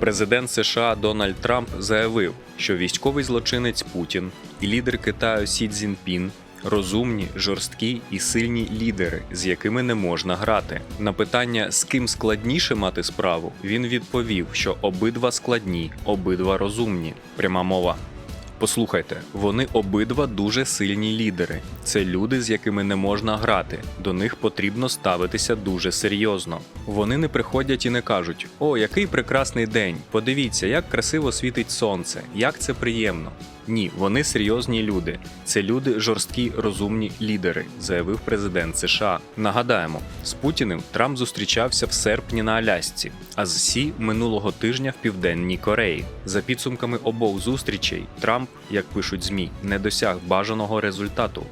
Президент США Дональд Трамп заявив, що військовий злочинець Путін і лідер Китаю Сі Цзіньпін розумні, жорсткі і сильні лідери, з якими не можна грати. На питання, з ким складніше мати справу, він відповів, що обидва складні, обидва розумні. Пряма мова. Послухайте, вони обидва дуже сильні лідери. Це люди, з якими не можна грати. До них потрібно ставитися дуже серйозно. Вони не приходять і не кажуть: О, який прекрасний день! Подивіться, як красиво світить сонце, як це приємно. Ні, вони серйозні люди. Це люди жорсткі, розумні лідери, заявив президент США. Нагадаємо, з Путіним Трамп зустрічався в серпні на Алясці, а з Сі минулого тижня в південній Кореї. За підсумками обох зустрічей, Трамп, як пишуть змі, не досяг бажаного результату.